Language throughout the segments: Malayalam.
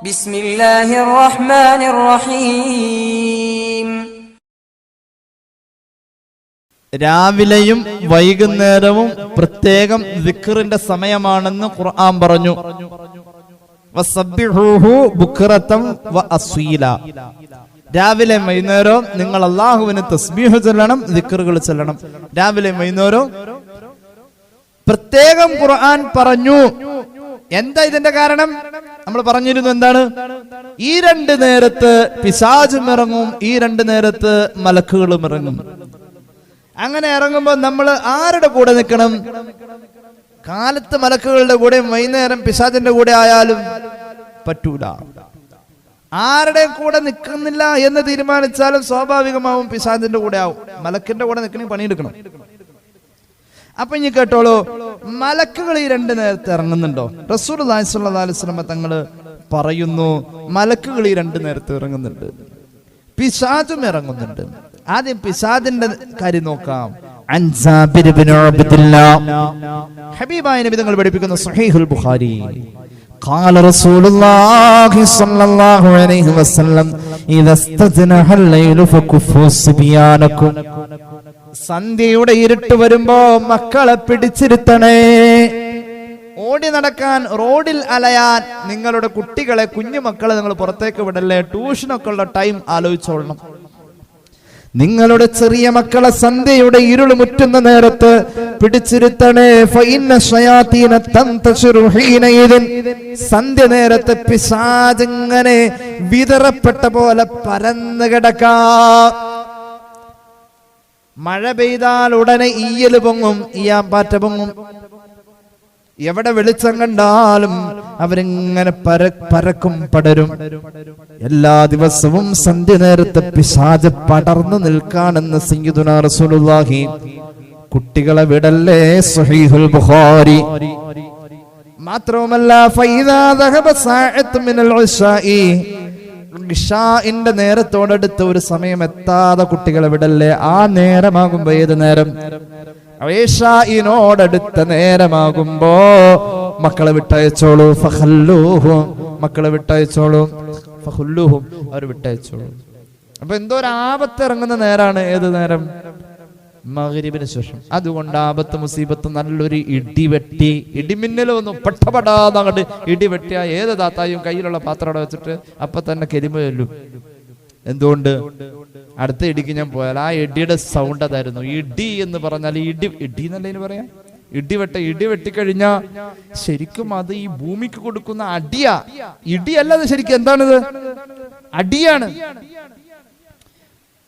ബിസ്മില്ലാഹിർ റഹ്മാനിർ റഹീം രാവിലെയും വൈകുന്നേരവും പ്രത്യേകം ദിക്കറിന്റെ സമയമാണെന്ന് ഖുർആൻ പറഞ്ഞു. രാവിലെ വൈകുന്നേരവും നിങ്ങൾ അള്ളാഹുവിന് തസ്ബീഹ് ചൊല്ലണം ദിക്കറുകൾ ചൊല്ലണം. രാവിലെ വൈകുന്നേരവും പ്രത്യേകം ഖുർആൻ പറഞ്ഞു. എന്താ ഇതിന്റെ കാരണം? നമ്മൾ പറഞ്ഞിരുന്നു എന്താണ്? ഈ രണ്ട് നേരത്ത് പിശാചും ഇറങ്ങും ഈ രണ്ട് നേരത്ത് മലക്കുകളും ഇറങ്ങും. അങ്ങനെ ഇറങ്ങുമ്പോൾ നമ്മൾ ആരുടെ കൂടെ നിൽക്കണം? കാലത്ത് മലക്കുകളുടെ കൂടെ വൈകുന്നേരം പിശാചിന്റെ കൂടെ ആയാലും പറ്റൂല. ആരുടെ കൂടെ നിൽക്കുന്നില്ല എന്ന് തീരുമാനിച്ചാലും സ്വാഭാവികമാവും പിശാചിന്റെ കൂടെ ആവും. മലക്കിന്റെ കൂടെ നിൽക്കണമെങ്കിൽ പണിയെടുക്കണം. അപ്പൊ ഇനി കേട്ടോളൂ മലക്കുകൾ ഈ രണ്ട് നേരത്തെ ഇറങ്ങുന്നുണ്ടോ റസൂൽ അലൈഹിസ്വല്ലാ തങ്ങള് പറയുന്നു മലക്കുകൾ ഈ രണ്ട് നേരത്തെ ഇറങ്ങുന്നുണ്ട് പിശാചും ഇറങ്ങുന്നുണ്ട് ആദ്യം പിശാദിന്റെ കാര്യം നോക്കാം അൻ ജാബിർ ഇബ്നു അബ്ദില്ലാ. ഹബീബായ നബി തങ്ങൾ പഠിപ്പിക്കുന്ന സഹീഹുൽ ബുഖാരി قال رسول الله صلى الله عليه وسلم إذا استجنح الليل فكفوا صبيانكم സന്ധ്യയുടെ ഇരുട്ട് വരുമ്പോ മക്കളെ പിടിച്ചിരുത്തണേ. ഓടി നടക്കാൻ റോഡിൽ അലയാൻ നിങ്ങളുടെ കുട്ടികളെ കുഞ്ഞു മക്കളെ നിങ്ങൾ പുറത്തേക്ക് വിടല്ലേ? ട്യൂഷനൊക്കെ ഉള്ള ടൈം ആലോചിച്ചോളണം. നിങ്ങളുടെ ചെറിയ മക്കളെ സന്ധ്യയുടെ ഇരുൾ മുറ്റുന്ന നേരത്ത് പിടിച്ചിരുത്തണേ. സന്ധ്യ നേരത്ത് പിശാചിങ്ങനെ വിതറപ്പെട്ട പോലെ പരന്നു കിടക്കാം. മഴ പെയ്താൽ ഉടനെ ഈയൽ പൊങ്ങും ഈയാമ്പാറ്റ പൊങ്ങും. എവിടെ വെളിച്ചം കണ്ടാലും അവരിങ്ങനെ പര പരക്കും പടരും. എല്ലാ ദിവസവും സന്ധ്യ നേരത്തെ പിശാജ് പടർന്നു നിൽക്കാണെന്ന് സയ്യിദുനാ റസൂലുള്ളാഹി. കുട്ടികളെ വിടല്ലേ സഹീഹുൽ ബുഖാരി. മാത്രവുമല്ല ഫൈദാ ദഹബ സാഅത്ത് മിനൽ ഉശാഇ ഇഷാഇന്റെ നേരത്തോടടുത്ത ഒരു സമയം എത്താതെ കുട്ടികളെ വിടല്ലേ? ആ നേരമാകുമ്പോ ഏത് നേരം? ഇനോടടുത്ത നേരമാകുമ്പോ മക്കളെ വിട്ടയച്ചോളൂ. ഫഹല്ലൂഹും. മക്കളെ വിട്ടയച്ചോളൂ. ഫഹുല്ലൂഹും. അവർ വിട്ടയച്ചോളൂ. അപ്പൊ എന്തോ ഒരു ആപത്തിറങ്ങുന്ന നേരാണ്. ഏത് നേരം? മകരിബിന് ശേഷം. അതുകൊണ്ട് ആപത്ത് മുസീബത്ത് നല്ലൊരു ഇടിവെട്ടി ഇടിമിന്നൽ ഒന്നും പെട്ടപ്പെടാതെ അങ്ങോട്ട് ഇടിവെട്ടിയ ഏത് താത്തായും കയ്യിലുള്ള പാത്രം അവിടെ വെച്ചിട്ട് അപ്പൊ തന്നെ കരിമ ചൊല്ലും. എന്തുകൊണ്ട്? അടുത്ത ഇടിക്ക് ഞാൻ പോയാൽ ആ ഇടിയുടെ സൗണ്ട് അതായിരുന്നു. ഇടി എന്ന് പറഞ്ഞാൽ ഇടി ഇടി എന്നല്ലേ ഇതിന് പറയാം? ഇടിവെട്ട ഇടി വെട്ടിക്കഴിഞ്ഞ ശരിക്കും അത് ഈ ഭൂമിക്ക് കൊടുക്കുന്ന അടിയാ. ഇടിയല്ല അത് ശരിക്കും. എന്താണിത്? അടിയാണ്.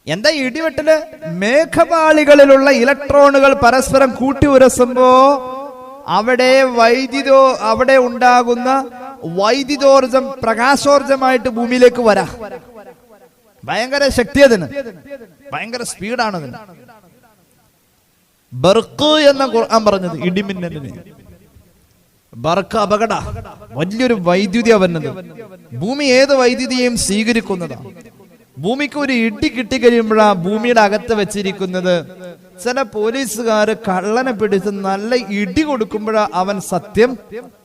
എന്താ ഇടിവെട്ടിൽ? മേഘപാളികളിലുള്ള ഇലക്ട്രോണുകൾ പരസ്പരം കൂട്ടി ഉരസുമ്പോ അവിടെ വൈദ്യുതോ അവിടെ ഉണ്ടാകുന്ന വൈദ്യുതോർജം പ്രകാശോർജമായിട്ട് ഭൂമിയിലേക്ക് വരാ. ഭയങ്കര ശക്തി അതിന്. ഭയങ്കര സ്പീഡാണ് അതിന്. ബർക്ക് എന്ന ഖുർആൻ പറഞ്ഞത് ഇടിമിന്നലിന്. ബർക്ക് അപകട. വലിയൊരു വൈദ്യുതി അവനത്. ഭൂമി ഏത് വൈദ്യുതിയെയും സ്വീകരിക്കുന്നതാണ്. ഭൂമിക്ക് ഒരു ഇടി കിട്ടിക്കഴിയുമ്പോഴാ ഭൂമിയുടെ അകത്ത് വെച്ചിരിക്കുന്നത്. ചില പോലീസുകാർ കള്ളനെ പിടിച്ച് നല്ല ഇടി കൊടുക്കുമ്പോഴാ അവൻ സത്യം.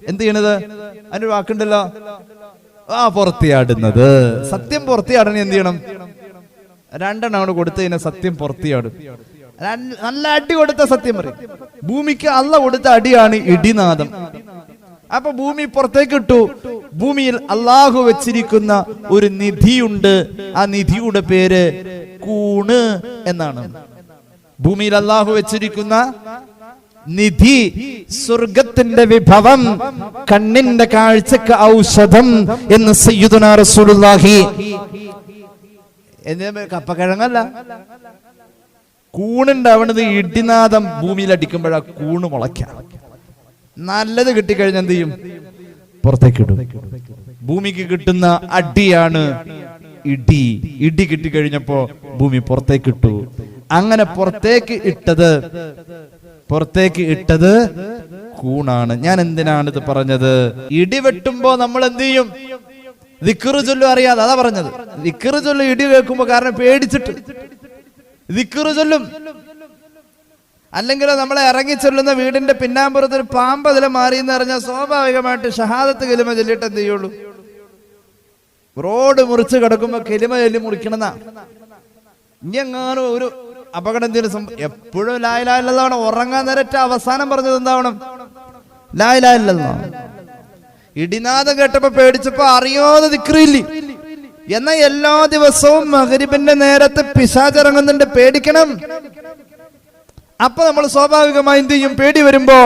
എന്ത് ചെയ്യണത്? അതിന് വാക്കുണ്ടല്ലോ. ആ പുറത്തിയാടുന്നത്. സത്യം പുറത്തിയാടണേ എന്ത് ചെയ്യണം? രണ്ടെണ്ണം അവിടെ കൊടുത്തു കഴിഞ്ഞാൽ സത്യം പുറത്തിയാടും. നല്ല അടി കൊടുത്ത സത്യം പറയും. ഭൂമിക്ക് അല്ല കൊടുത്ത അടിയാണ് ഇടിനാദം. അപ്പൊ ഭൂമി പുറത്തേക്ക് ഇട്ടു. ഭൂമിയിൽ അള്ളാഹു വെച്ചിരിക്കുന്ന ഒരു നിധിയുണ്ട്. ആ നിധിയുടെ പേര് കൂണ് എന്നാണ്. ഭൂമിയിൽ അള്ളാഹു വെച്ചിരിക്കുന്ന നിധി സ്വർഗത്തിന്റെ വിഭവം കണ്ണിന്റെ കാഴ്ചക്ക് ഔഷധം എന്ന് സയ്യിദുനാ റസൂലുള്ളാഹി. കപ്പക്കിഴങ്ങല്ല? കൂണുണ്ടാവണത് ഇടിനാദം ഭൂമിയിൽ അടിക്കുമ്പോഴാ കൂണ് മുളയ്ക്കാം. നല്ലത് കിട്ടിക്കഴിഞ്ഞാൽ എന്ത് ചെയ്യും? പുറത്തേക്ക് ഇടും. ഭൂമിക്ക് കിട്ടുന്ന അടിയാണ് ഇടി. ഇടി കിട്ടിക്കഴിഞ്ഞപ്പോ ഭൂമി പുറത്തേക്ക് ഇട്ടു. അങ്ങനെ പുറത്തേക്ക് ഇട്ടത് പുറത്തേക്ക് ഇട്ടത് കൂണാണ്. ഞാൻ എന്തിനാണ് ഇത് പറഞ്ഞത്? ഇടി വെട്ടുമ്പോ നമ്മൾ എന്ത് ചെയ്യും? ദിക്കറ് ചൊല്ലു അറിയാതെ അതാ പറഞ്ഞത്. ദിക്കറ് ചൊല്ലു ഇടി കേൾക്കുമ്പോ കാരണം പേടിച്ചിട്ട്. ദിക്കറ് ചൊല്ലും. അല്ലെങ്കിൽ നമ്മളെ ഇറങ്ങി ചൊല്ലുന്ന വീടിന്റെ പിന്നാമ്പുറത്ത് ഒരു പാമ്പ് അതിൽ മാറി എന്ന് അറിഞ്ഞാൽ സ്വാഭാവികമായിട്ട് ഷഹാദത്ത് കലിമ ചൊല്ലിട്ട് എന്ത് ചെയ്യുള്ളൂ? റോഡ് മുറിച്ച് കിടക്കുമ്പോ കിലിമ ചൊല്ലി മുറിക്കണമെന്നാ? ഇനി എങ്ങാനും ഒരു അപകടം എന്തെങ്കിലും എപ്പോഴും ലായിലായില്ലെന്നാണ് ഉറങ്ങാൻ നേരറ്റ അവസാനം പറഞ്ഞത് എന്താവണം? ലായിലായില്ലെന്നാ ഇടിനാഥം കേട്ടപ്പോ പേടിച്ചപ്പോ അറിയാതെ ദിക്റിയില്ലേ എന്നാ എല്ലാ ദിവസവും മകരിബിന്റെ നേരത്തെ പിശാചിറങ്ങുന്നുണ്ട് പേടിക്കണം. അപ്പൊ നമ്മൾ സ്വാഭാവികമായി എന്ത് ചെയ്യും? പേടി വരുമ്പോ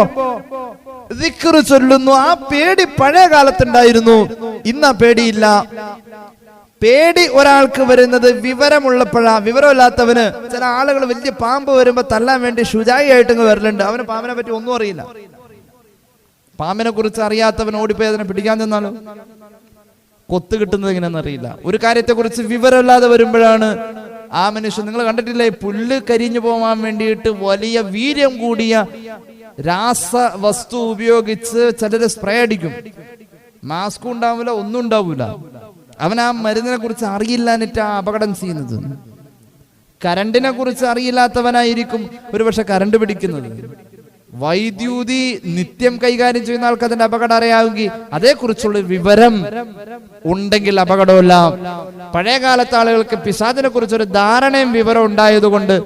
ദിക്റ് ചൊല്ലുന്നു. ആ പേടി പഴയ കാലത്തുണ്ടായിരുന്നു. ഇന്ന് ആ പേടിയില്ല. പേടി ഒരാൾക്ക് വരുന്നത് വിവരമുള്ളപ്പോഴാ. വിവരമില്ലാത്തവന് ചില ആളുകൾ വലിയ പാമ്പ് വരുമ്പോ തല്ലാൻ വേണ്ടി ശുചായി ആയിട്ട് വരലുണ്ട്. അവന് പാമ്പിനെ പറ്റി ഒന്നും അറിയില്ല. പാമ്പിനെ കുറിച്ച് അറിയാത്തവൻ ഓടിപ്പോയി അതിനെ പിടിക്കാൻ ചെന്നാലോ? കൊത്ത് കിട്ടുന്നത് എങ്ങനെയാണെന്ന് അറിയില്ല. ഒരു കാര്യത്തെ കുറിച്ച് വിവരമില്ലാതെ വരുമ്പോഴാണ് ആ മനുഷ്യൻ നിങ്ങൾ കണ്ടിട്ടില്ലേ? പുല്ല് കരിഞ്ഞു പോകാൻ വേണ്ടിയിട്ട് വലിയ വീര്യം കൂടിയ രാസ വസ്തു ഉപയോഗിച്ച് ചിലര് സ്പ്രേ അടിക്കും. മാസ്കും ഉണ്ടാവില്ല ഒന്നും ഉണ്ടാവില്ല. അവൻ ആ മരുന്നിനെ കുറിച്ച് അറിയില്ല എന്നിട്ട് ആ അപകടം ചെയ്യുന്നത്. കരണ്ടിനെ കുറിച്ച് അറിയില്ലാത്തവനായിരിക്കും ഒരുപക്ഷെ കരണ്ട് പിടിക്കുന്നത്. വൈദ്യുതി നിത്യം കൈകാര്യം ചെയ്യുന്ന ആൾക്ക് അതിന്റെ അപകടം അറിയാമെങ്കിൽ അതേക്കുറിച്ചുള്ള വിവരം ഉണ്ടെങ്കിൽ അപകടമില്ല. പഴയ കാലത്തെ ആളുകൾക്ക് പിശാചിനെ കുറിച്ച് ഒരു ധാരണയും വിവരം ഉണ്ടായതുകൊണ്ട്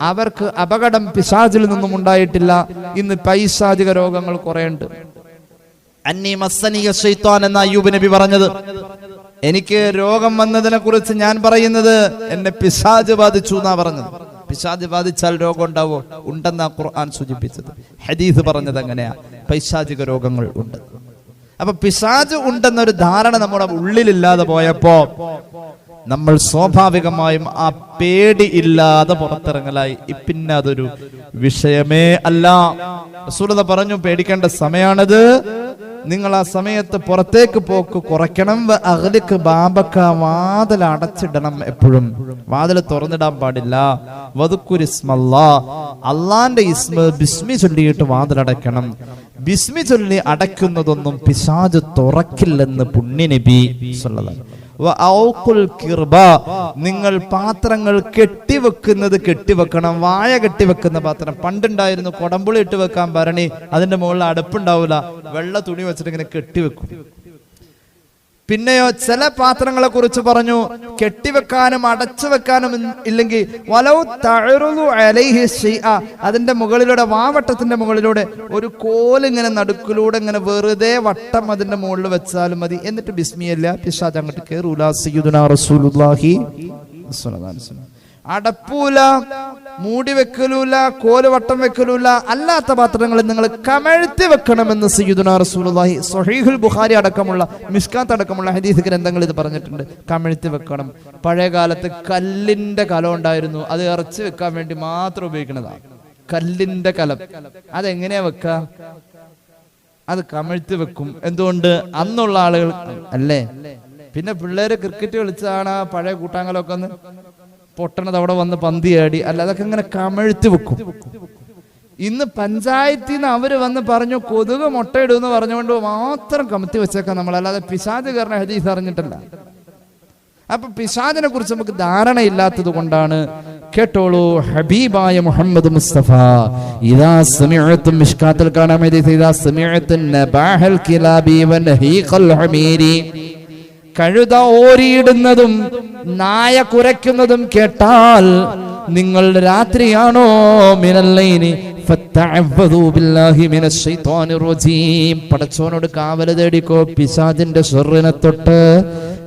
അവർക്ക് അപകടം പിശാചിൽ നിന്നും ഉണ്ടായിട്ടില്ല. ഇന്ന് പൈശാചിക രോഗങ്ങൾ കുറേയുണ്ട് എന്ന അയ്യൂബ് നബി പറഞ്ഞത് എനിക്ക് രോഗം വന്നതിനെ കുറിച്ച് ഞാൻ പറയുന്നത് എന്നെ പിശാജ് ബാധിച്ചു എന്നാ പറഞ്ഞത്. പിശാജ് ബാധിച്ചാൽ രോഗം ഉണ്ടാവോ ഉണ്ടെന്നാ ഖുർആൻ സൂചിപ്പിച്ചത്. ഹദീസ് പറഞ്ഞത് അങ്ങനെയാ. പൈശാചിക രോഗങ്ങൾ ഉണ്ട്. അപ്പൊ പിശാജ് ഉണ്ടെന്നൊരു ധാരണ നമ്മുടെ ഉള്ളിലില്ലാതെ പോയപ്പോ നമ്മൾ സ്വാഭാവികമായും ആ പേടി ഇല്ലാതെ പുറത്തിറങ്ങലായി. പിന്നെ അതൊരു വിഷയമേ അല്ല. റസൂലത പറഞ്ഞു പേടിക്കേണ്ട സമയാണത്. നിങ്ങൾ ആ സമയത്ത് പുറത്തേക്ക് പോക്ക് കുറയ്ക്കണം. അകലേക്ക് ബാബക്ക വാതിൽ അടച്ചിടണം എപ്പോഴും. വാതിൽ തുറന്നിടാൻ പാടില്ല. വതുക്കുരിസ്മല്ലാ അള്ളാന്റെ ഇസ്മ ബിസ്മി ചൊല്ലിയിട്ട് വാതിലടയ്ക്കണം ബിസ്മി ചൊല്ലി അടയ്ക്കുന്നതൊന്നും പിശാജ് തുറക്കില്ലെന്ന് പുണ്യനബി സല്ലല്ലാഹു. നിങ്ങൾ പാത്രങ്ങൾ കെട്ടിവെക്കുന്നത് കെട്ടിവെക്കണം. വായ കെട്ടിവെക്കുന്ന പാത്രം. പണ്ടുണ്ടായിരുന്നു കൊടമ്പുളി ഇട്ട് വെക്കാൻ ഭരണി. അതിന്റെ മുകളിൽ അടുപ്പുണ്ടാവില്ല വെള്ള തുണി വെച്ചിട്ട് ഇങ്ങനെ കെട്ടിവെക്കും. പിന്നെയോ ചില പാത്രങ്ങളെ കുറിച്ച് പറഞ്ഞു കെട്ടിവെക്കാനും അടച്ചു വെക്കാനും ഇല്ലെങ്കിൽ വലൗ തഅറുദു അലൈഹി ആ അതിന്റെ മുകളിലൂടെ വാവട്ടത്തിന്റെ മുകളിലൂടെ ഒരു കോലിങ്ങനെ നടുക്കിലൂടെ ഇങ്ങനെ വെറുതെ വട്ടം അതിന്റെ മുകളിൽ വെച്ചാലും മതി എന്നിട്ട് ബിസ്മിയല്ല പിശാച് അങ്ങോട്ട് കേറൂല സയ്യിദുനാ റസൂലുള്ളാഹി. അടപ്പൂല മൂടി വെക്കലൂല കോൽ വട്ടം വെക്കലൂല അല്ലാത്ത പാത്രങ്ങൾ നിങ്ങൾ കമഴ്ത്തി വെക്കണമെന്ന് സയ്യിദുനാ റസൂലുള്ളാഹി സ്വഹീഹുൽ ബുഖാരി അടക്കമുള്ള മിസ്കാത്ത് അടക്കമുള്ള ഹദീസ് ഗ്രന്ഥങ്ങൾ ഇത് പറഞ്ഞിട്ടുണ്ട്. കമഴ്ത്തി വെക്കണം. പഴയ കാലത്ത് കല്ലിന്റെ കലം ഉണ്ടായിരുന്നു. അത് ഇറച്ചി വെക്കാൻ വേണ്ടി മാത്രം ഉപയോഗിക്കുന്നതാണ് കല്ലിന്റെ കലം. അതെങ്ങനെയാ വെക്ക? അത് കമഴ്ത്തി വെക്കും. എന്തുകൊണ്ട്? അന്നുള്ള ആളുകൾ അല്ലേ? പിന്നെ പിള്ളേര് ക്രിക്കറ്റ് കളിച്ചാണ് ആ പഴയ കൂട്ടാങ്കലൊക്കെ ഒന്ന് പൊട്ടണത് അവിടെ വന്ന് പന്തിയാടി അല്ല അതൊക്കെ ഇങ്ങനെ കമഴ്ത്തി വെക്കും. ഇന്ന് പഞ്ചായത്തിൽ നിന്ന് അവർ വന്ന് പറഞ്ഞു കൊതുക് മുട്ടയിടുമെന്ന് പറഞ്ഞുകൊണ്ട് മാത്രം കമത്തി വെച്ചേക്കാം നമ്മൾ അല്ലാതെ പിശാജ് കയറുന്ന ഹദീസ് അറിഞ്ഞിട്ടില്ല. അപ്പൊ പിശാദിനെ കുറിച്ച് നമുക്ക് ധാരണയില്ലാത്തത് കൊണ്ടാണ് കേട്ടോളൂ ഹബീബായ മുഹമ്മദ് മുസ്തഫ ഇദാ സമിഅത്തും മിഷ്കാത്തിൽ കാണാൻ ഇദാ സമിഅത്തുൻ നബാഹൽ കിലാബി വനഹീഖൽ ഹമീരി. കഴുത ഓരിയിടുന്നതും നായ കുരയ്ക്കുന്നതും കേട്ടാൽ നിങ്ങൾ രാത്രിയാണോ മിനല്ലൈനി? പടച്ചോനോട് കാവൽ തേടിക്കോ പിശാചിന്റെ ഷർറിനെ തൊട്ട്.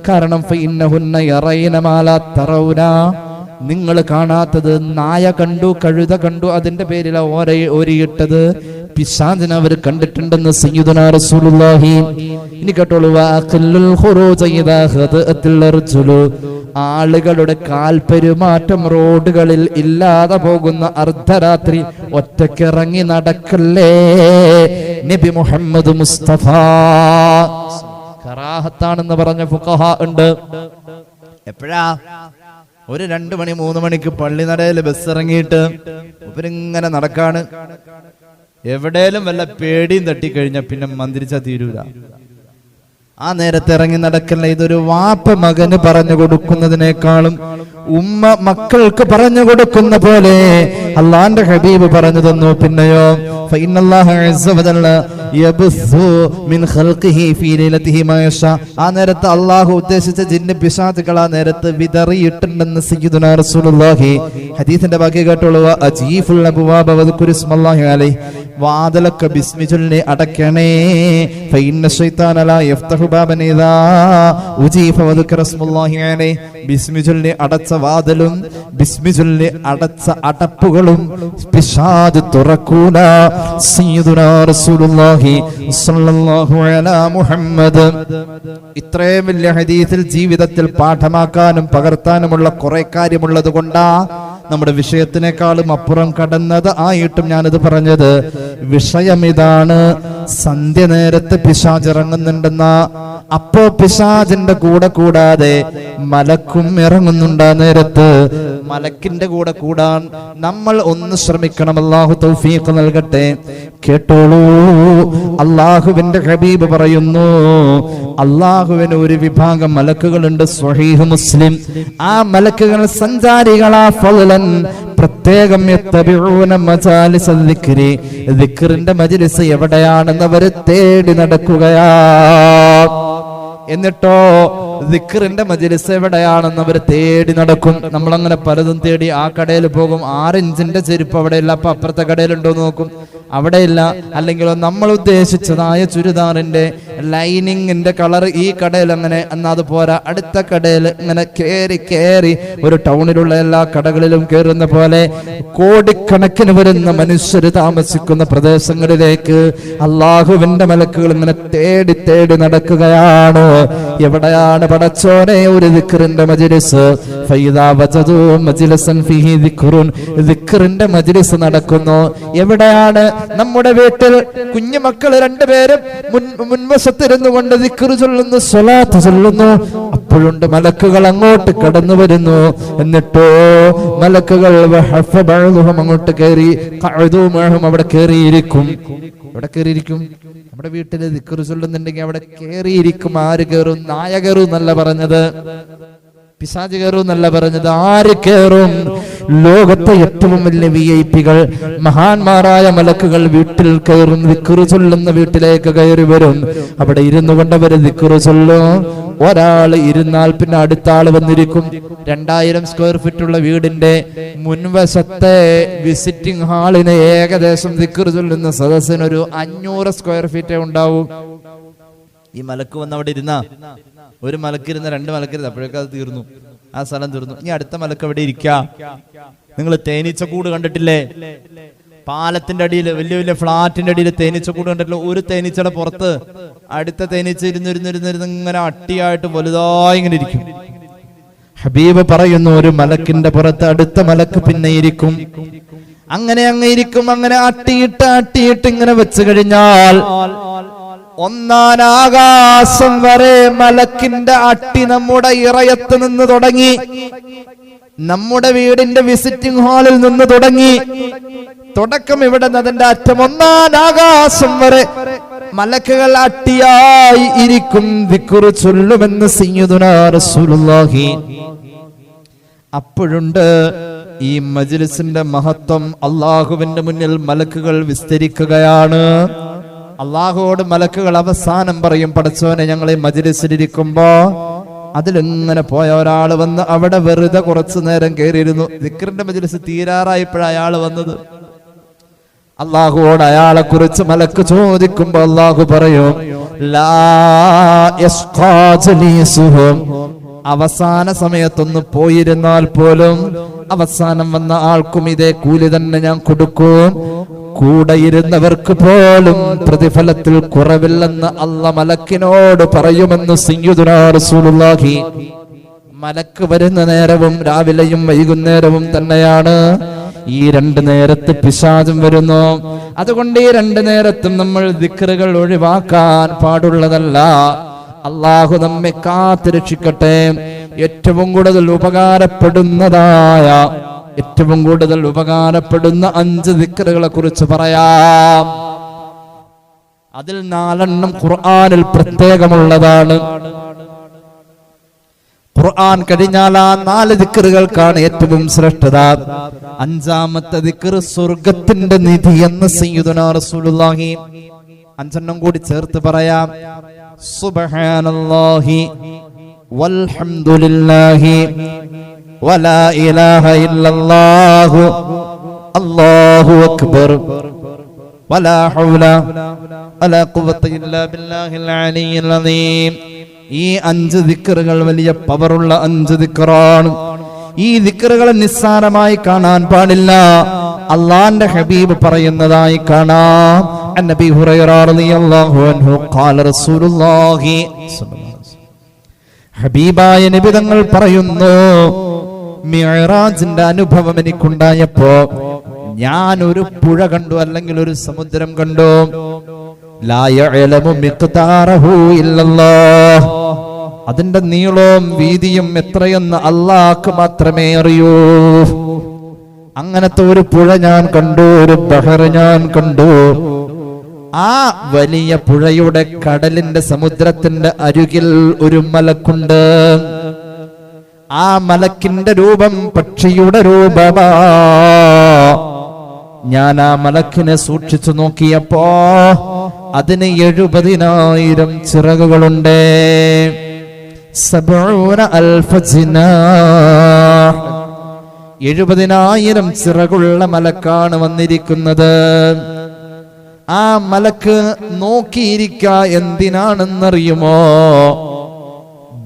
കാരണം ഫഇന്നഹുന്ന യറൈന മാലാ തറൗന. നിങ്ങൾ കാണാത്തത് നായ കണ്ടു കഴുത കണ്ടു അതിന്റെ പേരിൽ ഓര ഓരിയിട്ടത്. പിശാദിനെ അവർ കണ്ടിട്ടുണ്ടെന്ന് സയ്യിദുനാ റസൂലുള്ളാഹി. ഇനി കേട്ടോളൂ ആളുകളുടെ കാൽപെരുമാറ്റം റോഡുകളിൽ ഇല്ലാതെ പോകുന്ന അർദ്ധരാത്രി ഒറ്റക്കിറങ്ങി നടക്കല്ലേ? നബി മുഹമ്മദ് മുസ്തഫ. കറാഹത്താണെന്ന് പറഞ്ഞ ഫുഖഹ ഉണ്ട്. എപ്പോഴാ? ഒരു രണ്ടു മണി മൂന്ന് മണിക്ക് പള്ളി നടയിൽ ബസ് ഇറങ്ങിയിട്ട് ഇവരിങ്ങനെ നടക്കാണ്. എവിടേലും വല്ല പേടിയും തട്ടിക്കഴിഞ്ഞാൽ പിന്നെ മന്ത്രിച്ചാൽ തീരൂല. ആ നേരത്തെ ഇറങ്ങി നടക്കല്ല ഇതൊരു വാപ്പ മകന് പറഞ്ഞു കൊടുക്കുന്നതിനേക്കാളും ഉമ്മ മക്കൾക്ക് പറഞ്ഞു കൊടുക്കുന്ന പോലെ അള്ളാന്റെ ഹബീബ് പറഞ്ഞു തന്നു. പിന്നെയോ ആ നേരത്ത് അള്ളാഹു ഉദ്ദേശിച്ച ജിന്ന പിശാത്തുകൾ ആ നേരത്ത് വിതറിയിട്ടുണ്ടെന്ന് ഹദീസിന്റെ ബാക്കി കേട്ടോളുക വാതിലൊക്കെ ബിസ്മി ചൊല്ലി അലൈഹി ബിസ്മി അടച്ച വാതിലും ബിസ്മി ചൊല്ലി അടച്ച അടപ്പുകളും പിശാദ് സയ്യിദുനാ റസൂലുള്ളാഹി സ്വല്ലല്ലാഹു മുഹമ്മദ്. ഇത്രയും വലിയ ഹദീസിൽ ജീവിതത്തിൽ പാഠമാക്കാനും പകർത്താനുമുള്ള കുറെ കാര്യമുള്ളത് കൊണ്ടാ നമ്മുടെ വിഷയത്തിനേക്കാളും അപ്പുറം കടന്നത് ആയിട്ടും ഞാനിത് പറഞ്ഞത് വിഷയം ഇതാണ് സന്ധ്യ നേരത്ത് പിശാജ് ഇറങ്ങുന്നുണ്ടെന്ന. അപ്പോ പിശാജിന്റെ കൂടെ കൂടാതെ മലക്കും ഇറങ്ങുന്നുണ്ട് നേരത്ത്. മലക്കിന്റെ കൂടെ കൂടാൻ നമ്മൾ ഒന്ന് ശ്രമിക്കണം. അള്ളാഹു തൗഫീഖ് നൽകട്ടെ. കേട്ടോളൂ. അള്ളാഹുവിന്റെ ഹബീബ് പറയുന്നു അള്ളാഹുവിന് ഒരു വിഭാഗം മലക്കുകളുണ്ട് സ്വഹീഹ് മുസ്ലിം. ആ മലക്കുകൾ സഞ്ചാരികളാ ഫലൻ. പ്രത്യേകം യത്തബിഊന മജാലിസ എവിടെയാണെന്ന് അവർ തേടി നടക്കുകയാ. എന്നിട്ടോ ദിക്റിന്റെ മജിലിസ് എവിടെയാണെന്ന് അവർ തേടി നടക്കും. നമ്മളങ്ങനെ പലതും തേടി ആ കടയിൽ പോകും. ആറിഞ്ചിന്റെ ചെരുപ്പ് അവിടെ ഇല്ല അപ്പൊ അപ്പുറത്തെ കടയിലുണ്ടോ നോക്കും നോക്കും. അവിടെയില്ല. അല്ലെങ്കിലോ നമ്മൾ ഉദ്ദേശിച്ചതായ ചുരിദാറിന്റെ ലൈനിങ്ങിന്റെ കളർ ഈ കടയിൽ അങ്ങനെ എന്നാ അത് പോരാ. അടുത്ത കടയിൽ ഇങ്ങനെ കയറി കയറി ഒരു ടൗണിലുള്ള എല്ലാ കടകളിലും കയറുന്ന പോലെ കോടിക്കണക്കിന് വരുന്ന മനുഷ്യർ താമസിക്കുന്ന പ്രദേശങ്ങളിലേക്ക് അള്ളാഹുവിന്റെ മലക്കുകൾ ഇങ്ങനെ തേടി തേടി നടക്കുകയാണ്. എവിടെയാണ് പടച്ചോനെ ഒരു ദിക്റിന്റെ മജിലിസ്. ദിക്കറിന്റെ മജിലിസ് നടക്കുന്നു. എവിടെയാണ്? നമ്മുടെ വീട്ടിൽ കുഞ്ഞുമക്കൾ രണ്ടുപേരും മുൻ മുൻവശത്തിരുന്നു കൊണ്ട് ദിക്റ് ചൊല്ലുന്നു സ്വലാത്ത് ചൊല്ലുന്നു. അപ്പോഴുണ്ട് മലക്കുകൾ അങ്ങോട്ട് കടന്നു വരുന്നു. എന്നിട്ടോ മലക്കുകൾ അങ്ങോട്ട് കയറി അവിടെ കയറിയിരിക്കും അവിടെ കയറിയിരിക്കും? നമ്മുടെ വീട്ടിൽ ചൊല്ലുന്നുണ്ടെങ്കിൽ അവിടെ കയറിയിരിക്കും. ആര് കയറും? നായ കയറും എന്നല്ല പറഞ്ഞത്. പിശാജ് കയറും എന്നല്ല പറഞ്ഞത്. ആര് കയറും? ലോകത്തെ ഏറ്റവും വലിയ വി ഐ പികൾ മഹാന്മാരായ മലക്കുകൾ വീട്ടിൽ കയറും ദിക്കുറു ചൊല്ലുന്ന വീട്ടിലേക്ക് കയറി വരും. അവിടെ ഇരുന്നു കൊണ്ടവര് ദിക്കുറു ചൊല്ലും. ഒരാൾ ഇരുന്നാൽ പിന്നെ അടുത്ത ആൾ വന്നിരിക്കും. രണ്ടായിരം സ്ക്വയർ ഫീറ്റ് ഉള്ള വീടിന്റെ മുൻവശത്തെ വിസിറ്റിംഗ് ഹാളിന് ഏകദേശം ദിക്കുറു ചൊല്ലുന്ന സദസ്സിന് ഒരു അഞ്ഞൂറ് സ്ക്വയർ ഫീറ്റേ ഉണ്ടാവും. ഈ മലക്ക് വന്ന് അവിടെ ഇരുന്ന? ഒരു മലക്കിരുന്ന രണ്ട് മലക്കിരുന്ന് അപ്പോഴേക്കും അത് തീർന്നു. ആ സ്ഥലം തീർന്നു. ഇനി അടുത്ത മലക്ക് എവിടെ ഇരിക്കാം? നിങ്ങൾ തേനീച്ച കൂട് കണ്ടിട്ടില്ലേ? പാലത്തിന്റെ അടിയിൽ വലിയ വലിയ ഫ്ലാറ്റിന്റെ അടിയിൽ തേനീച്ച കൂട് കണ്ടിട്ടില്ല? ഒരു തേനീച്ചയുടെ പുറത്ത് അടുത്ത തേനീച്ച ഇരുന്നിരുന്നിരുന്നിരുന്ന് ഇങ്ങനെ അട്ടിയായിട്ട് വലുതായി ഇങ്ങനെ ഇരിക്കും. ഹബീബ് പറയുന്നു ഒരു മലക്കിന്റെ പുറത്ത് അടുത്ത മലക്ക് പിന്നെ ഇരിക്കും. അങ്ങനെ അങ്ങ് ഇരിക്കും അങ്ങനെ അട്ടിയിട്ട് അട്ടിയിട്ട് ഇങ്ങനെ വെച്ച് കഴിഞ്ഞാൽ ഒന്നാനാകാശം വരെ മലക്കിന്റെ അട്ടി നമ്മുടെ ഇറയത്ത് നിന്ന് തുടങ്ങി. നമ്മുടെ വീടിന്റെ വിസിറ്റിംഗ് ഹാളിൽ നിന്ന് തുടങ്ങി. തുടക്കം ഇവിടെ അതിന്റെ അറ്റം ഒന്നാനാകാശം വരെ മലക്കുകൾ അട്ടിയായി ഇരിക്കും. ദിക്കുറു ചൊല്ലുമെന്ന് റസൂലുള്ളാഹി. അപ്പോഴുണ്ട് ഈ മജിലിസിന്റെ മഹത്വം അള്ളാഹുവിന്റെ മുന്നിൽ മലക്കുകൾ വിസ്തരിക്കുകയാണ്. അള്ളാഹുവോട് മലക്കുകൾ അവസാനം പറയും പഠിച്ചവനെ ഞങ്ങൾ ഈ മജിലിസിലിരിക്കുമ്പോ അതിലിങ്ങനെ പോയ ഒരാൾ വന്ന് അവിടെ വെറുതെ കുറച്ചു നേരം കയറിയിരുന്നു ദിക്കറിന്റെ മജിലിസ് തീരാറായപ്പോഴ അയാൾ വന്നത് അള്ളാഹുവോട് അയാളെ കുറിച്ച് മലക്ക് ചോദിക്കുമ്പോ അള്ളാഹു പറയും ലാ. അവസാന സമയത്തൊന്ന് പോയിരുന്നാൽ പോലും അവസാനം വന്ന ആൾക്കും ഇതേ കൂലി തന്നെ ഞാൻ കൊടുക്കും. കൂടെ ഇരുന്നവർക്ക് പോലും പ്രതിഫലത്തിൽ കുറവില്ലെന്ന് അല്ല മലക്കിനോട് പറയുമെന്ന് റസൂലുള്ളാഹി. മലക്ക് വരുന്ന നേരവും രാവിലെയും വൈകുന്നേരവും തന്നെയാണ്. ഈ രണ്ട് നേരത്ത് പിശാചും വരുന്നു. അതുകൊണ്ട് ഈ രണ്ട് നേരത്തും നമ്മൾ ദിക്കറുകൾ ഒഴിവാക്കാൻ പാടുള്ളതല്ല. അള്ളാഹു നമ്മെ കാത്തുരക്ഷിക്കട്ടെ. ഏറ്റവും കൂടുതൽ ഉപകാരപ്പെടുന്നതായ ഏറ്റവും കൂടുതൽ ഉപകാരപ്പെടുന്ന അഞ്ച് ദിക്കറുകളെ കുറിച്ച് പറയാം. അതിൽ നാലെണ്ണം ഖുർആാനിൽ പ്രത്യേകമുള്ളതാണ്. ഖുർആൻ കഴിഞ്ഞാൽ ആ നാല് ദിക്കറുകൾക്കാണ് ഏറ്റവും ശ്രേഷ്ഠത. അഞ്ചാമത്തെ ദിക്കർ സ്വർഗത്തിന്റെ നിധി എന്ന് സയ്യിദുനാ റസൂലുള്ളാഹി. അഞ്ചെണ്ണം കൂടി ചേർത്ത് പറയാം. സുബഹാനല്ലാഹി വൽഹംദുലില്ലാഹി വലാ ഇലാഹ ഇല്ലല്ലാഹു അല്ലാഹു അക്ബർ വലാ ഹൗല വലാ ഖുവത ഇല്ലാ ബില്ലാഹിൽ അലിയ്യിൽ അസീം ഈ അഞ്ച് ദിക്റുകൾ വലിയ പവറുള്ള അഞ്ച് ദിക്റാണ് ഈ ദിക്കറുകളെ നിസ്സാരമായി കാണാൻ പാടില്ല. അള്ളാന്റെ ഹബീബ് പറയുന്നതായി കാണാം. നബി ഹുറൈറ റളിയല്ലാഹു അൻഹു ഖാല റസൂലുള്ളാഹി ഹബീബായ നബി തങ്ങൾ പറയുന്നു മിഅ്റാജിന്റെ അനുഭവം എനിക്കുണ്ടായപ്പോ ഞാൻ ഒരു പുഴ കണ്ടു അല്ലെങ്കിൽ ഒരു സമുദ്രം കണ്ടു. ലാ യഅലമു മിഖ്താറഹു ഇല്ലല്ലാഹ്. അതിന്റെ നീളവും വീതിയും എത്രയെന്ന് അള്ളാഹ് മാത്രമേ അറിയൂ. അങ്ങനത്തെ ഒരു പുഴ ഞാൻ കണ്ടു ഒരു ബഹർ ഞാൻ കണ്ടു. ആ വലിയ പുഴയുടെ കടലിന്റെ സമുദ്രത്തിന്റെ അരികിൽ ഒരു മലക്കുണ്ട്. ആ മലക്കിന്റെ രൂപം പക്ഷിയുടെ രൂപമാ. ഞാൻ ആ മലക്കിനെ സൂക്ഷിച്ചു നോക്കിയപ്പോ അതിന് എഴുപതിനായിരം ചിറകുകളുണ്ട്. എഴുപതിനായിരം ചിറകുള്ള മലക്കാണ് വന്നിരിക്കുന്നത്. ആ മലക്ക് നോക്കിയിരിക്ക എന്തിനാണെന്നറിയുമോ?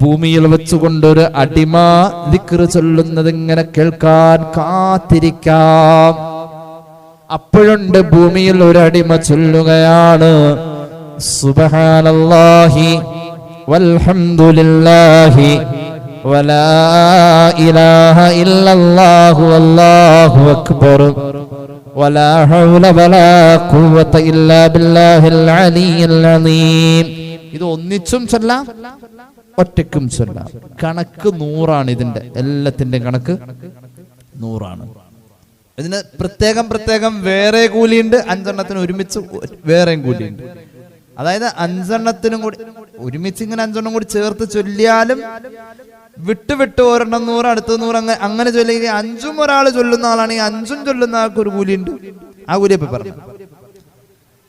ഭൂമിയിൽ വെച്ചുകൊണ്ടൊരു അടിമ ദിക്കറ് ചൊല്ലുന്നത് ഇങ്ങനെ കേൾക്കാൻ കാത്തിരിക്കാം. അപ്പോഴുണ്ട് ഭൂമിയിൽ ഒരു അടിമ ചൊല്ലുകയാണ്. സുബഹാനല്ലാഹി. വൽഹംദുലില്ലാഹി വലാ ഇലാഹ ഇല്ലല്ലാഹു വല്ലാഹു അക്ബർ ولا حول ولا قوة إلا بالله العلي العظيم ഇത് ഒന്നിച്ചും ചൊല്ലാം ഒറ്റയ്ക്കും ചൊല്ലാം കണക്ക് നൂറാണ് ഇതിന്റെ എല്ലാത്തിന്റെ കണക്ക് നൂറാണ് ഇതിന് പ്രത്യേകം പ്രത്യേകം വേറെ കൂലിയുണ്ട് അഞ്ചെണ്ണത്തിന് ഒരുമിച്ച് വേറെയും കൂലിയുണ്ട് അതായത് അഞ്ചെണ്ണത്തിനും കൂടി ഒരുമിച്ച് ഇങ്ങനെ അഞ്ചെണ്ണം കൂടി ചേർത്ത് ചൊല്ലിയാലും വിട്ട് വിട്ട് ഒരെണ്ണം നൂറ് അടുത്ത നൂറ് അങ്ങനെ അങ്ങനെ ചൊല്ലി അഞ്ചും ഒരാൾ ചൊല്ലുന്ന ആളാണെങ്കിൽ അഞ്ചും ചൊല്ലുന്ന ആൾക്ക് ഒരു കൂലി ഉണ്ട് ആ കൂലി ഇപ്പൊ പറഞ്ഞു.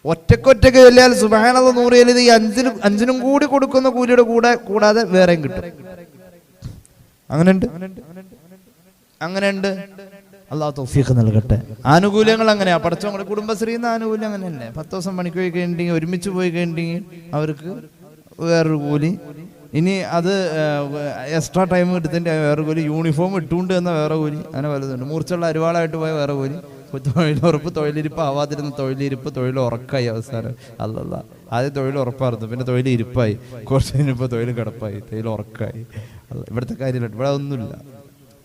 ഒറ്റക്കൊറ്റക്ക് ചൊല്ലിയാൽ സുബാനത നൂറ് ചൊല്ലിയത് ഈ അഞ്ചിനും അഞ്ചിനും കൂടി കൊടുക്കുന്ന കൂലിയുടെ കൂടെ കൂടാതെ വേറെയും കിട്ടും. അങ്ങനെയുണ്ട്? അങ്ങനെയുണ്ട്? അള്ളാഹു തൗഫീഖ് നൽകട്ടെ. ആനുകൂല്യങ്ങൾ അങ്ങനെയാ. പടച്ചോങ്ങളെ കുടുംബശ്രീന്ന് ആനുകൂല്യം അങ്ങനെയല്ലേ? പത്ത് ദിവസം പണിക്ക് പോയി കഴിഞ്ഞിട്ടുണ്ടെങ്കിൽ ഒരുമിച്ച് പോയി കഴിഞ്ഞിട്ടുണ്ടെങ്കിൽ അവർക്ക് വേറൊരു കൂലി. ഇനി അത് എക്സ്ട്രാ ടൈം എടുത്തിന്റെ വേറെ കൂലി. യൂണിഫോം ഇട്ടുകൊണ്ട് എന്ന വേറെ കൂലി. അങ്ങനെ വലുതുണ്ട് മൂർച്ചുള്ള അരുവാളായിട്ട് പോയ വേറെ കൂലി. തൊഴിലുറപ്പ് തൊഴിലിരിപ്പ് ആവാതിരുന്ന തൊഴിലിരിപ്പ് തൊഴിൽ ഉറക്കായി അവസാനം. അല്ലല്ല. ആദ്യം തൊഴിൽ ഉറപ്പായിരുന്നു. പിന്നെ തൊഴിൽ ഇരിപ്പായി. കുറച്ച് കഴിഞ്ഞപ്പോൾ തൊഴിൽ കിടപ്പായി. തൊഴിൽ ഉറക്കായി. ഇവിടുത്തെ കാര്യമില്ല. ഇവിടെ ഒന്നുമില്ല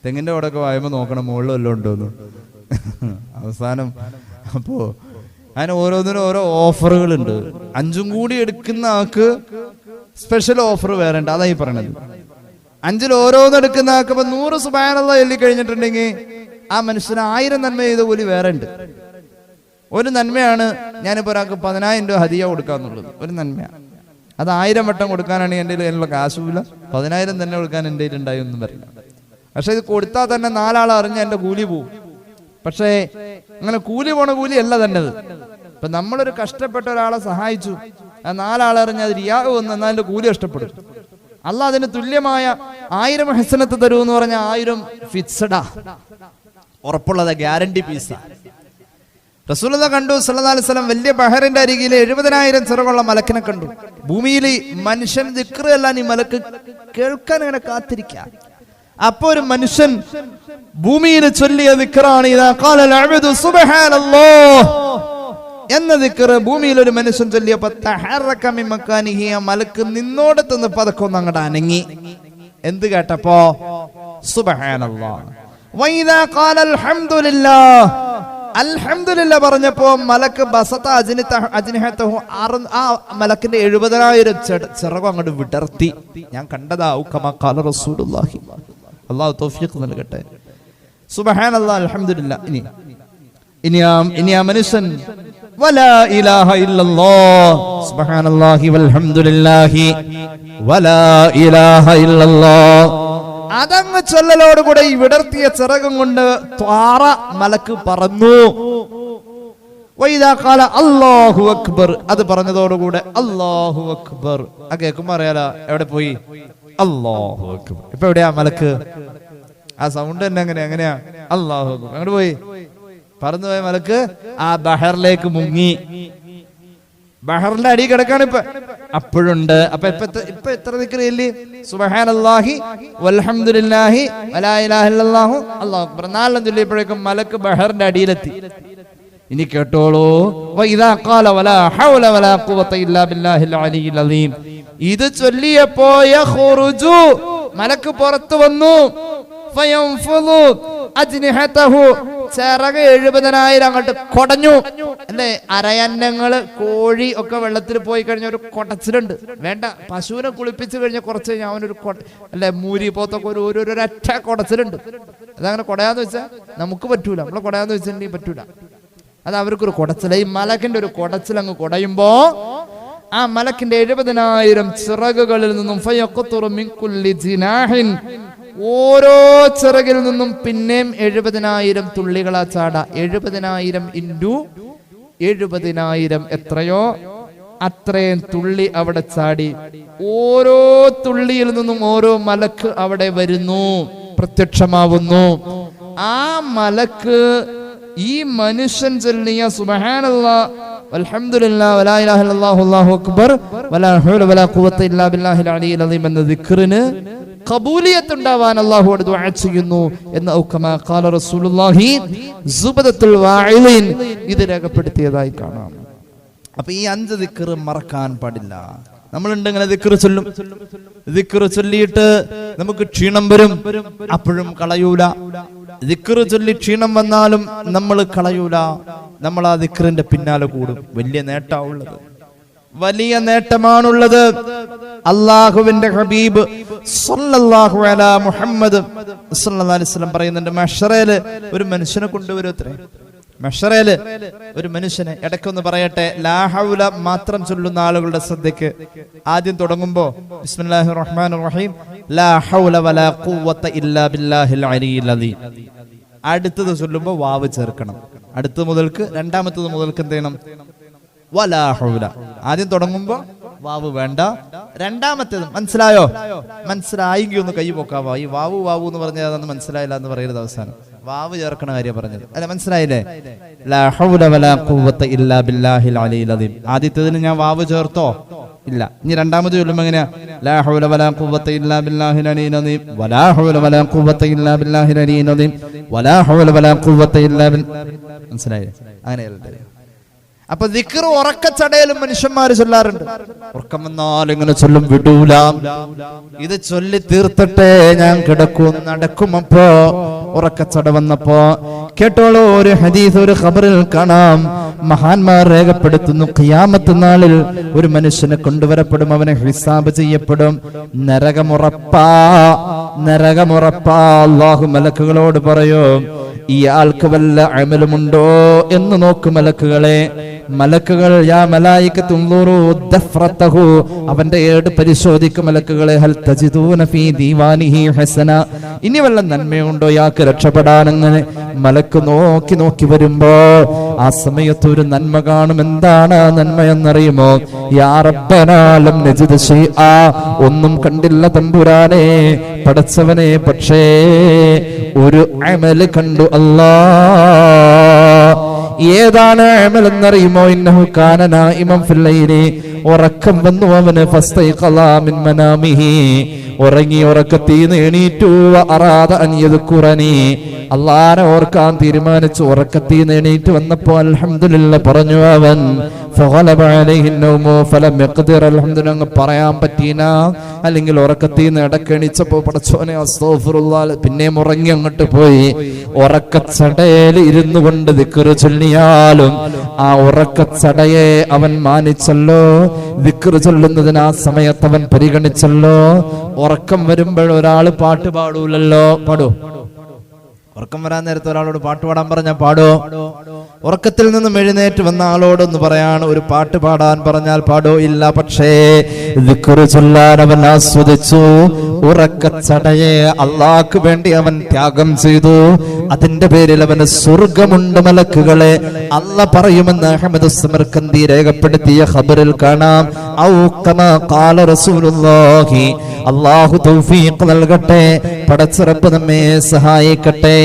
തെങ്ങിന്റെ അവിടെയൊക്കെ വായുമ്പോൾ നോക്കണം മുകളിൽ വല്ലതും ഉണ്ടോന്ന്. അവസാനം അപ്പോ അതിന് ഓരോന്നിനും ഓരോ ഓഫറുകളുണ്ട്. അഞ്ചും കൂടി എടുക്കുന്ന ആൾക്ക് സ്പെഷ്യൽ ഓഫർ വേറെ ഉണ്ട്. അതായി പറയണത്. അഞ്ചിൽ ഓരോന്നും എടുക്കുന്ന ആൾക്ക് ഇപ്പൊ നൂറ് സുബാനുള്ള എല്ലി കഴിഞ്ഞിട്ടുണ്ടെങ്കിൽ ആ മനുഷ്യന് ആയിരം നന്മ ചെയ്ത കൂലി വേറെ ഉണ്ട്. ഒരു നന്മയാണ് ഞാനിപ്പോ ഒരാൾക്ക് പതിനായിരം രൂപ ഹതിയ കൊടുക്കാന്നുള്ളത്. ഒരു നന്മയാണ് അത് ആയിരം വട്ടം കൊടുക്കാനാണ് എന്റെ കയ്യിലുള്ള കാശുമില്ല. പതിനായിരം തന്നെ കൊടുക്കാൻ എന്റെ കയ്യിൽ ഉണ്ടായി ഒന്നും വരില്ല പക്ഷെ ഇത് കൊടുത്താൽ തന്നെ നാലാൾ അറിഞ്ഞ എന്റെ കൂലി പോവും. പക്ഷേ അങ്ങനെ കൂലി പോണ കൂലി അല്ല തന്നെ ഇപ്പൊ നമ്മളൊരു കഷ്ടപ്പെട്ട ഒരാളെ സഹായിച്ചു. ആ നാലാളറിഞ്ഞ അത് റിയാവ് വന്ന് എന്നാൽ എന്റെ കൂലി ഇഷ്ടപ്പെടും അല്ല അതിന് തുല്യമായ ആയിരം ഹസനത്ത് തരൂ എന്ന് പറഞ്ഞ ആയിരം ഫിക്സഡാ. ഉറപ്പുള്ളത് ഗ്യാരണ്ടി പീസ്. റസൂലത കണ്ടു അലൈഹി വസല്ലം വലിയ ബഹറിന്റെ അരികിൽ എഴുപതിനായിരം ചിറകുള്ള മലക്കിനെ കണ്ടു. ഭൂമിയിൽ മനുഷ്യൻ ദിക്റ് എല്ലാം ഈ മലക്ക് കേൾക്കാൻ ഇങ്ങനെ കാത്തിരിക്കുക അപ്പൊ ഒരു മനുഷ്യൻ ഭൂമിയിൽ ചൊല്ലിയ സുബ്ഹാനല്ലാഹ് എന്ന ദിക്കറ് ഭൂമിയിൽ ഒരു മനുഷ്യൻ ചൊല്ലിയപ്പോ മലക്ക് നിന്നോടത്ത് നിന്ന് പതക്കൊന്ന് അങ്ങോട്ട് അനങ്ങി. എന്ത് കേട്ടപ്പോ? പറഞ്ഞപ്പോ മലക്ക് ബസത അജ്നിത അജ്നിഹതഹു അറ- ആ മലക്കിന്റെ എഴുപതിനായിരം ചിറകം അങ്ങോട്ട് വിടർത്തി. ഞാൻ കണ്ടതാ ഔക്കമ തോഫിയക്ക് നൽകട്ടെ. സുബ്ഹാനല്ലാഹ് അൽഹംദുലില്ലാ ഇനി ഇനി ആ ഇനി ആ മനുഷ്യൻ അതങ്ങ് ചൊല്ലലോടുകൂടെ ഈ വിടർത്തിയ ചിറകം കൊണ്ട് ത്വാറ മലക്ക് പറഞ്ഞു വൈദാക്കാല അള്ളാഹു അക്ബർ. അത് പറഞ്ഞതോടുകൂടെ അള്ളാഹു അക്ബർ. ആ കേൾക്കുമ്പോ അറിയാലോ എവിടെ പോയി? അല്ലാഹു അക്ബർ. ഇപ്പൊ എവിടെയാ മലക്ക്? ആ സൗണ്ട് തന്നെ എങ്ങനെയാ എങ്ങനെയാ അള്ളാഹു അക്ബർ. അങ്ങോട്ട് പോയി. പറന്നു പോയ മലക്ക്. ആ ബഹറിലേക്ക് മുങ്ങി. ബഹറിന്റെ അടി കിടക്കാണ് ഇപ്പൊ. അപ്പോഴുണ്ട്. അപ്പൊ ഇപ്പൊ എത്ര- ഇപ്പൊ എത്ര ദിക്റിയില്ലേ സുബ്ഹാനല്ലാഹി വൽഹംദുലില്ലാഹി വലാ ഇലാഹ ഇല്ലല്ലാഹു. അല്ലാഹു അക്ബർ. നാലെണ്ണം ചൊല്ലിയപ്പോഴേക്കും മലക്ക് ബഹറിന്റെ അടിയിലെത്തി. ഇനി കേട്ടോളൂ. വലാ ഹൗല വലാ ഖുവത ഇല്ലാ ബില്ലാഹിൽ അലിയിൽ അലീം. ഇത് ചൊല്ലിയപ്പോ മലക്ക് പുറത്തു വന്നു. ചിറക് എഴുപതിനായിരം അങ്ങോട്ട് കൊടഞ്ഞു. അല്ലേ അരയന്നങ്ങൾ കോഴി ഒക്കെ വെള്ളത്തിൽ പോയി കഴിഞ്ഞ ഒരു കൊടച്ചിലുണ്ട്. വേണ്ട പശുവിനെ കുളിപ്പിച്ച് കഴിഞ്ഞ കുറച്ച് കഴിഞ്ഞാൽ അവനൊരു കൊട അല്ലെ മൂരി പോത്തൊക്കെ ഒരു ഒരു ഒരു ഒരൊറ്റ കൊടച്ചിലുണ്ട്. അതങ്ങനെ കൊടയാന്ന് വെച്ചാൽ നമുക്ക് പറ്റൂല. നമ്മളെ കൊടയാന്ന് വെച്ചിട്ടുണ്ടെങ്കിൽ പറ്റൂല. അത് അവർക്കൊരു കൊടച്ചില. ഈ മലക്കിന്റെ ഒരു കൊടച്ചിൽ അങ്ങ് കുടയുമ്പോ ആ മലക്കിന്റെ എഴുപതിനായിരം ചിറകുകളിൽ നിന്നും ഓരോ ചിറകിൽ നിന്നും പിന്നെയും എഴുപതിനായിരം തുള്ളികളാ ചാട. എഴുപതിനായിരം ഇന്റു എഴുപതിനായിരം എത്രയോ? അത്രയും തുള്ളി അവിടെ ചാടി. ഓരോ തുള്ളിയിൽ നിന്നും ഓരോ മലക്ക് അവിടെ വരുന്നു. പ്രത്യക്ഷമാവുന്നു. ആ മലക്ക് ഈ മനുഷ്യൻ ചൊല്ലിയ സുബ്ഹാനല്ലാ അക്ബർ. എന്ന ഉണ്ടാവാൻ ദുആ ചെയ്യുന്നു ഖാല റസൂലുള്ളാഹി സുബദത്തുൽ വാഇലിൻ ഇത് രേഖപ്പെടുത്തിയതായി കാണാം. അപ്പൊ ഈ അഞ്ച് ദിക്റ് മറക്കാൻ പാടില്ല. നമ്മളുണ്ട് ഇങ്ങനെ ദിക്കറ് ചൊല്ലും. ദിക്കറ് ചൊല്ലിയിട്ട് നമുക്ക് ക്ഷീണം വരും. അപ്പോഴും കളയൂല. ദിക്കറ് ചൊല്ലി ക്ഷീണം വന്നാലും നമ്മൾ കളയൂല. നമ്മൾ ആ ദിക്റിന്റെ പിന്നാലെ കൂടും. വലിയ നേട്ടമുള്ളത് വലിയ നേട്ടമാണുള്ളത്. അള്ളാഹുവിന്റെ ഹബീബ് സല്ലല്ലാഹു അലാ മുഹമ്മദ് സല്ലല്ലാഹു അലൈഹി വസല്ലം പറയുന്നുണ്ട് മഷറയിൽ ഒരു മനുഷ്യനെ കൊണ്ടുവരുത്രേ മഷറയിൽ ഒരു മനുഷ്യനെ ഇടയ്ക്കൊന്ന് പറയട്ടെ. ലാഹൗല മാത്രം ചൊല്ലുന്ന ആളുകളുടെ ശ്രദ്ധയ്ക്ക് ആദ്യം തുടങ്ങുമ്പോ ബിസ്മില്ലാഹിർ റഹ്മാനിർ റഹീം ലാ ഹൗല വലാ ഖുവത ഇല്ലാ ബില്ലാഹിൽ അലിയിൽ അലീം അടുത്തത് ചൊല്ലുമ്പോൾ വാവ് ചേർക്കണം. അടുത്തത് മുതൽക്ക് രണ്ടാമത്തത് മുതൽക്ക് എന്ത് ചെയ്യണം? വലാഹുല ആദ്യം തുടങ്ങുമ്പോ വാവ് വേണ്ട. രണ്ടാമത്തേത് മനസ്സിലായോ? മനസ്സിലായെങ്കിൽ ഒന്ന് കൈ പൊക്കാവോ ഈ വാവു വാവു എന്ന് പറഞ്ഞാൽ അതൊന്നും മനസ്സിലായില്ല എന്ന് പറയരുത് അവസാനം. വാവ് ചേർക്കണ കാര്യം പറഞ്ഞത്. അല്ല മനസ്സിലായില്ലേ? ആദ്യത്തേതിന് ഞാൻ വാവ് ചേർത്തോ? ഇല്ല. ഇനി രണ്ടാമത് ചൊല്ലുമ്പോ എങ്ങനെയാ? മനസ്സിലായി? അങ്ങനെയല്ലേ? അപ്പൊ ദിക്കർ ഉറക്കച്ചടയിലും മനുഷ്യന്മാർ ചൊല്ലാറുണ്ട്. ഉറക്കം വന്നാൽ ഇങ്ങനെ ചൊല്ലും വിടൂല. ഇത് ചൊല്ലി തീർത്തിട്ടേ ഞാൻ കിടക്കും നടക്കും അപ്പോ ഉറക്കച്ചട വന്നപ്പോ കേട്ടോളൂ ഒരു ഹദീസ് ഒരു ഖബറിൽ കാണാം. മഹാന്മാർ രേഖപ്പെടുത്തുന്നു ഖിയാമത്ത് നാളിൽ ഒരു മനുഷ്യനെ കൊണ്ടുവരപ്പെടും അവനെ ഹിസാബ് ചെയ്യപ്പെടും. നരകമുറപ്പാ നരകമുറപ്പാ. അള്ളാഹു മലക്കുകളോട് പറയോ ഇയാൾക്ക് വല്ല അമലുമുണ്ടോ എന്ന് നോക്കും മലക്കുകളെ. മലക്കുകൾ യാ മലായിക്ക് തുന്നൂറു അവന്റെ ഏട് പരിശോധിക്കും മലക്കുകളെ ഹൽ തജിദൂന ഫീ ദീവാനിഹി ഹസന. ഇനി വല്ല നന്മയുണ്ടോ യാക്ക് രക്ഷപ്പെടാൻ അങ്ങനെ മലക്ക് നോക്കി നോക്കി വരുമ്പോ ആ സമയത്ത് ഒരു നന്മ കാണും. എന്താണ് നന്മ എന്നറിയുമോ യാ റബ്ബനാലം നജിദ് ശൈആ. ഒന്നും കണ്ടില്ല തമ്പുരാനെ. പടച്ചവനെ പക്ഷേ ഒരു അമൽ കണ്ടു അല്ലാ. ഏതാണ് അമൽ എന്നറിയുമോ? ഇന്നഹു കാന ഇമം ഫില്ലൈലി ലൈലി. ഉറക്കം വന്നു അവന്. ഫസ്തൈഖലാ മിൻ മനാമിഹി. ഉറങ്ങി ഉറക്കത്തിൽ എണീറ്റു യദ്കുറനി അള്ളാനെ ഓർക്കാൻ തീരുമാനിച്ചു ഉറക്കത്തിൽ എണീറ്റ് വന്നപ്പോൾ അൽഹംദുലില്ല പറഞ്ഞു അവൻ അങ്ങ് പറയാൻ പറ്റീന? അല്ലെങ്കിൽ ഉറക്കത്തിൽ നിന്ന് ഇടക്കെണിച്ചപ്പോ പടച്ചോനെ പിന്നെയും ഉറങ്ങി അങ്ങോട്ട് പോയി. ഉറക്കച്ചടയിൽ ഇരുന്നു കൊണ്ട് ദിക്കറ് ചൊല്ലിയാലും ആ ഉറക്കച്ചടയെ അവൻ മാനിച്ചല്ലോ. വിക്രു ചൊല്ലുന്നതിന് ആ സമയത്ത് അവൻ പരിഗണിച്ചല്ലോ. ഉറക്കം വരുമ്പോൾ ഒരാൾ പാട്ട് പാടൂലല്ലോ. പാടൂ. ഉറക്കം വരാൻ നേരത്തെ ഒരാളോട് പാട്ട് പാടാൻ പറഞ്ഞാൽ പാടോ. ഉറക്കത്തിൽ നിന്നും എഴുന്നേറ്റ് വന്ന ആളോടൊന്ന് പറയാണ് ഒരു പാട്ട് പാടാൻ പറഞ്ഞാൽ പാടോ. ഇല്ല പക്ഷേ ചൊല്ലാൻ അവൻ ആസ്വദിച്ചു. ഉറക്കച്ചടയെ അള്ളാഹ്ക്ക് വേണ്ടി അവൻ ത്യാഗം ചെയ്തു. അതിന്റെ പേരിൽ അവന് സ്വർഗമുണ്ട് മലക്കുകളെ. അല്ല പറയുമെന്ന് അഹമ്മദ് സമർക്കന്തി രേഖപ്പെടുത്തിയ ഖബറിൽ കാണാം. അള്ളാഹു തൗഫീഖ് നൽകട്ടെ. പടച്ചിറപ്പ് നമ്മെ സഹായിക്കട്ടെ.